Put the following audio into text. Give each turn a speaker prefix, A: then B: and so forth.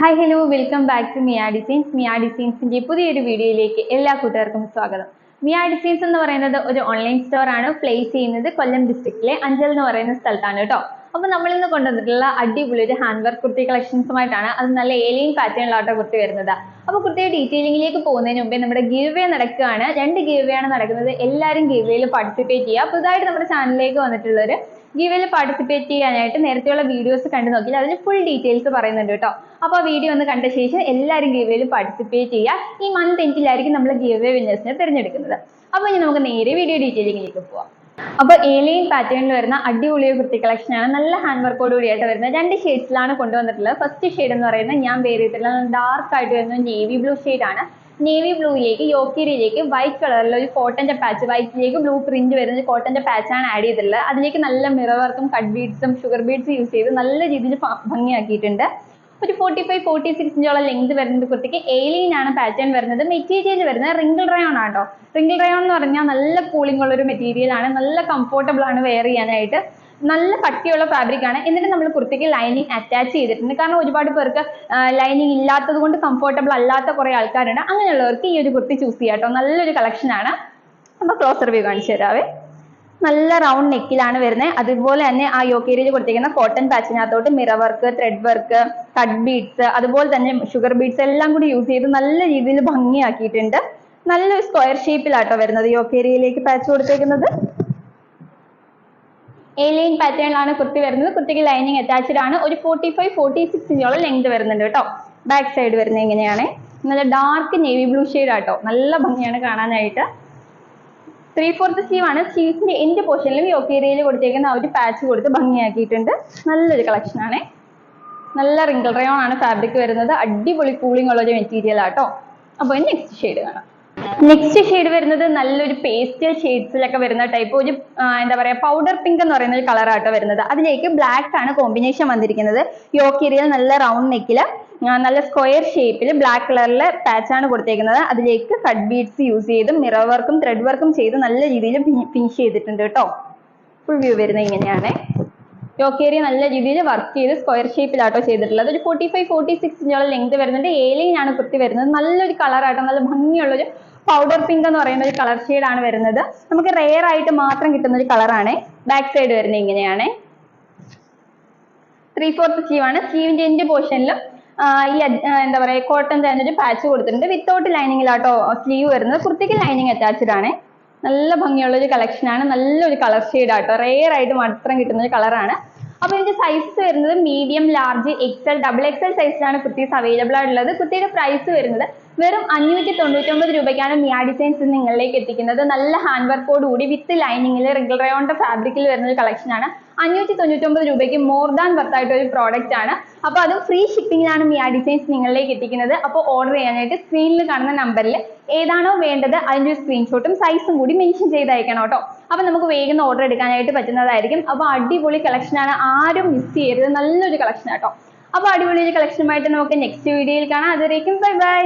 A: Hi hello welcome back to Mia Designs Mia ഡിസൈൻസിന്റെ പുതിയൊരു വീഡിയോയിലേക്ക് എല്ലാ കൂട്ടുകാർക്കും സ്വാഗതം. മിയ ഡിസൈൻസ് എന്ന് പറയുന്നത് ഒരു ഓൺലൈൻ സ്റ്റോർ ആണ്. പ്ലേസ് ചെയ്യുന്നത് കൊല്ലം ഡിസ്ട്രിക്റ്റിലെ അഞ്ചൽ എന്ന് പറയുന്ന സ്ഥലത്താണ് കേട്ടോ. അപ്പൊ നമ്മൾ ഇന്ന് കൊണ്ടുവന്നിട്ടുള്ള അടിപൊളി ഒരു ഹാൻഡ് വർക്ക് കുർത്തി കളക്ഷൻസുമായിട്ടാണ് അത് നല്ല ഏലിയൻ പാറ്റേണിലാട്ടോ കുർത്തി വരുന്നത്. അപ്പൊ കുർത്തിയുടെ ഡീറ്റെയിലിംഗിലേക്ക് പോകുന്നതിന് മുമ്പേ നമ്മുടെ ഗീവ് നടക്കുകയാണ്. രണ്ട് ഗീവ് ആണ് നടക്കുന്നത്. എല്ലാവരും ഗീവ് വേയിൽ പാർട്ടിസിപ്പേറ്റ് ചെയ്യുക പുതുതായിട്ട് നമ്മുടെ ചാനലിലേക്ക് വന്നിട്ടുള്ളവർ ഗീവയിൽ പാർട്ടിസിപ്പേറ്റ് ചെയ്യാനായിട്ട് നേരത്തെയുള്ള വീഡിയോസ് കണ്ടു നോക്കി അതിന് ഫുൾ ഡീറ്റെയിൽസ് പറയുന്നുണ്ട് കേട്ടോ. അപ്പോൾ ആ വീഡിയോ ഒന്ന് കണ്ട ശേഷം എല്ലാവരും ഗീവയിൽ പാർട്ടിസിപ്പേറ്റ് ചെയ്യുക. ഈ മന്ത് എൻഡിലായിരിക്കും നമ്മൾ ഗീവേ വിന്നേഴ്സിനെ തിരഞ്ഞെടുക്കുന്നത്. അപ്പോൾ ഇനി നമുക്ക് നേരെ വീഡിയോ ഡീറ്റെയിലിംഗിലേക്ക് പോവാം. അപ്പോൾ ഏലിയൻ പാറ്റേണിൽ വരുന്ന അടിപൊളി കുർത്തി കളക്ഷനാണ് നല്ല ഹാൻഡ് വർക്കോട് കൂടിയായിട്ട് വരുന്നത്. രണ്ട് ഷെയ്ഡ്സിലാണ് കൊണ്ടുവന്നിട്ടുള്ളത്. ഫസ്റ്റ് ഷെയ്ഡ് എന്ന് പറയുന്നത് ഞാൻ പേര് ഡാർക്ക് ആയിട്ട് വരുന്ന നേവി ബ്ലൂ ആണ്. നേവി ബ്ലൂയിലേക്ക് യോക്കിരിയിലേക്ക് വൈറ്റ് കളറിൽ ഒരു കോട്ടന്റെ പാച്ച് വൈറ്റിലേക്ക് ബ്ലൂ പ്രിന്റ് വരുന്ന ഒരു കോട്ടന്റെ പാച്ചാണ് ആഡ് ചെയ്തിട്ടുള്ളത്. അതിലേക്ക് നല്ല മിറർ വർക്കും കട്ട് ബീഡ്സും ഷുഗർ ബീഡ്സും യൂസ് ചെയ്ത് നല്ല രീതിയിൽ ഭംഗിയാക്കിയിട്ടുണ്ട്. ഒരു ഫോർട്ടി ഫൈവ് ഫോർട്ടി സിക്സ് ഇഞ്ചോളം ലെങ്ത് വരുന്നത് കുട്ടിക്ക് ഏലിയൻ ആണ് പാറ്റേൺ വരുന്നത്. മെറ്റീരിയൽ വരുന്നത് റിങ്കിൾ റയോൺ ആട്ടോ. റിങ്കിൾ റയോൺ എന്ന് പറഞ്ഞാൽ നല്ല കൂളിംഗ് ഉള്ള ഒരു മെറ്റീരിയൽ ആണ്. നല്ല കംഫർട്ടബിൾ ആണ് വെയർ ചെയ്യാനായിട്ട്. നല്ല കട്ടിയുള്ള ഫാബ്രിക് ആണ്. എന്നിട്ട് നമ്മൾ കുർത്തിക്ക് ലൈനിങ് അറ്റാച്ച് ചെയ്തിട്ടുണ്ട്. കാരണം ഒരുപാട് പേർക്ക് ലൈനിങ് ഇല്ലാത്തത് കൊണ്ട് കംഫർട്ടബിൾ അല്ലാത്ത കുറേ ആൾക്കാരുണ്ട്. അങ്ങനെയുള്ളവർക്ക് ഈ ഒരു കുർത്തി ചൂസ് ചെയ്യാട്ടോ നല്ലൊരു കളക്ഷൻ ആണ്. അപ്പോൾ ക്ലോസർ വ്യൂ കാണിച്ചു തരാവേ. നല്ല റൗണ്ട് നെക്കിലാണ് വരുന്നത് അതുപോലെ തന്നെ ആ യോക്കേരിയിൽ കൊടുത്തിരിക്കുന്ന cotton പാച്ചിനകത്തോട്ട് mirror work thread work cut beads അതുപോലെ തന്നെ ഷുഗർ ബീഡ്സ് എല്ലാം കൂടി യൂസ് ചെയ്ത് നല്ല രീതിയിൽ ഭംഗിയാക്കിയിട്ടുണ്ട്. നല്ലൊരു സ്ക്വയർ ഷേപ്പിലാട്ടോ വരുന്നത് യോക്കേരിയയിലേക്ക് പാച്ച് കൊടുത്തേക്കുന്നത്. ഏലിയൻ പാറ്റേണിലാണ് കുർത്തി വരുന്നത്. കുർത്തിക്ക് ലൈനിങ് അറ്റാച്ച്ഡ് ആണ്. ഒരു ഫോർട്ടി ഫൈവ് ഫോർട്ടി സിക്സ് ഇഞ്ചോളം ലെങ്ത് വരുന്നുണ്ട് കേട്ടോ. ബാക്ക് സൈഡ് വരുന്നത് എങ്ങനെയാണ്? നല്ല ഡാർക്ക് നേവി ബ്ലൂ ഷെയ്ഡ് ആട്ടോ. നല്ല ഭംഗിയാണ് കാണാനായിട്ട്. ത്രീ ഫോർത്ത് സ്ലീവ് ആണ്. സ്ലീവ്സിന്റെ എൻഡ് പോർഷനിലും യോക്കേരിയയിൽ കൊടുത്തേക്കുന്ന ആ ഒരു പാച്ച് കൊടുത്ത് ഭംഗിയാക്കിയിട്ടുണ്ട്. നല്ലൊരു കളക്ഷൻ ആണ്. നല്ല റിങ്കിൾ റയോൺ ആണ് ഫാബ്രിക് വരുന്നത്. അടിപൊളി കൂളിംഗ് ഉള്ള ഒരു മെറ്റീരിയൽ ആട്ടോ. അപ്പോൾ നെക്സ്റ്റ് ഷെയ്ഡ് കാണാം. നെക്സ്റ്റ് ഷെയ്ഡ് വരുന്നത് നല്ലൊരു പേസ്റ്റൽ ഷെയ്ഡ്സിലൊക്കെ വരുന്ന ടൈപ്പ് ഒരു എന്താ പറയുക പൗഡർ പിങ്ക് എന്ന് പറയുന്ന ഒരു കളറാട്ടോ വരുന്നത്. അതിലേക്ക് ബ്ലാക്ക് ആണ് കോമ്പിനേഷൻ വന്നിരിക്കുന്നത്. യോക്കേരിയൽ നല്ല റൗണ്ട് നെക്കിൽ നല്ല സ്ക്വയർ ഷേപ്പിൽ ബ്ലാക്ക് കളറിലെ പാച്ച് ആണ് കൊടുത്തേക്കുന്നത്. അതിലേക്ക് കട്ട് ബീഡ്സ് യൂസ് ചെയ്ത് മിറർ വർക്കും ത്രെഡ് വർക്കും ചെയ്ത് നല്ല രീതിയിൽ ഫിനിഷ് ചെയ്തിട്ടുണ്ട് കേട്ടോ ഫുൾ വ്യൂ വരുന്നത് ഇങ്ങനെയാണ്. യോക്കേരിയ നല്ല രീതിയിൽ വർക്ക് ചെയ്ത് സ്ക്വയർ ഷേപ്പിലാട്ടോ ചെയ്തിട്ടുള്ളത്. ഒരു ഫോർട്ടി ഫൈവ് ഫോർട്ടി സിക്സ് ഇഞ്ചോളം ലെങ്ത് വരുന്നുണ്ട് ഏലിയനാണ് കുർത്തി വരുന്നത്. നല്ലൊരു കളറാട്ടോ നല്ല ഭംഗിയുള്ളൊരു പൗഡർ പിങ്ക് എന്ന് പറയുന്ന ഒരു കളർ ആണ് വരുന്നത്. നമുക്ക് റെയർ ആയിട്ട് മാത്രം കിട്ടുന്ന ഒരു കളറാണ് ബാക്ക് സൈഡ് വരുന്നത് ഇങ്ങനെയാണ്. ത്രീ ഫോർത്ത് സ്ലീവ് ആണ് സ്ലീവിന്റെ എൻഡ് പോർഷനിലും ഈ എന്താ പറയുക കോട്ടൺ തന്നെ ഒരു പാച്ച് കൊടുത്തിട്ടുണ്ട്. വിത്തൗട്ട് ലൈനിങ്ങിലാട്ടോ സ്ലീവ് വരുന്നത്. കുർത്തിക്ക് ലൈനിങ് അറ്റാച്ച്ഡ് ആണ്. നല്ല ഭംഗിയുള്ള ഒരു കളക്ഷൻ ആണ്. നല്ലൊരു കളർ ഷെയ്ഡ് ആട്ടോ. റെയർ ആയിട്ട് മാത്രം കിട്ടുന്ന ഒരു കളറാണ് അപ്പോൾ ഇതിന്റെ സൈസ് വരുന്നത് medium large XL double XL സൈസിലാണ് കുർത്തീസ് അവൈലബിൾ ആയിട്ടുള്ളത്. കുർത്തിയുടെ പ്രൈസ് വരുന്നത് വെറും അഞ്ഞൂറ്റി തൊണ്ണൂറ്റൊമ്പത് രൂപയ്ക്കാണ് മിയ ഡിസൈൻസ് നിങ്ങളിലേക്ക് എത്തിക്കുന്നത്. നല്ല ഹാൻഡ് വർക്കോട് കൂടി വിത്ത് ലൈനിങ്ങിൽ റിഗിൾ റയോണിന്റെ ഫാബ്രിക്കിൽ വരുന്ന ഒരു കളക്ഷൻ ആണ്. അഞ്ഞൂറ്റി തൊണ്ണൂറ്റൊമ്പത് രൂപയ്ക്ക് മോർ ദാൻ വർത്തായിട്ട് ഒരു പ്രോഡക്റ്റ് ആണ്. അപ്പോൾ അത് ഫ്രീ ഷിപ്പിംഗിലാണ് മിയ ഡിസൈൻസ് നിങ്ങളിലേക്ക് എത്തിക്കുന്നത്. അപ്പോൾ ഓർഡർ ചെയ്യാനായിട്ട് സ്ക്രീനിൽ കാണുന്ന നമ്പറിൽ ഏതാണോ വേണ്ടത് അതിന്റെ ഒരു സ്ക്രീൻഷോട്ടും സൈസും കൂടി മെൻഷൻ ചെയ്ത് അയക്കണം കേട്ടോ അപ്പോൾ നമുക്ക് വേഗം ഓർഡർ എടുക്കാനായിട്ട് പറ്റുന്നതായിരിക്കും. അപ്പോൾ അടിപൊളി കളക്ഷനാണ് ആരും മിസ് ചെയ്യരുത്. നല്ലൊരു കളക്ഷൻ കേട്ടോ അപ്പോൾ അടിപൊളി ഒരു കളക്ഷനുമായിട്ട് നമുക്ക് നെക്സ്റ്റ് വീഡിയോയിൽ കാണാം. അതുവരേക്കും ബൈ ബൈ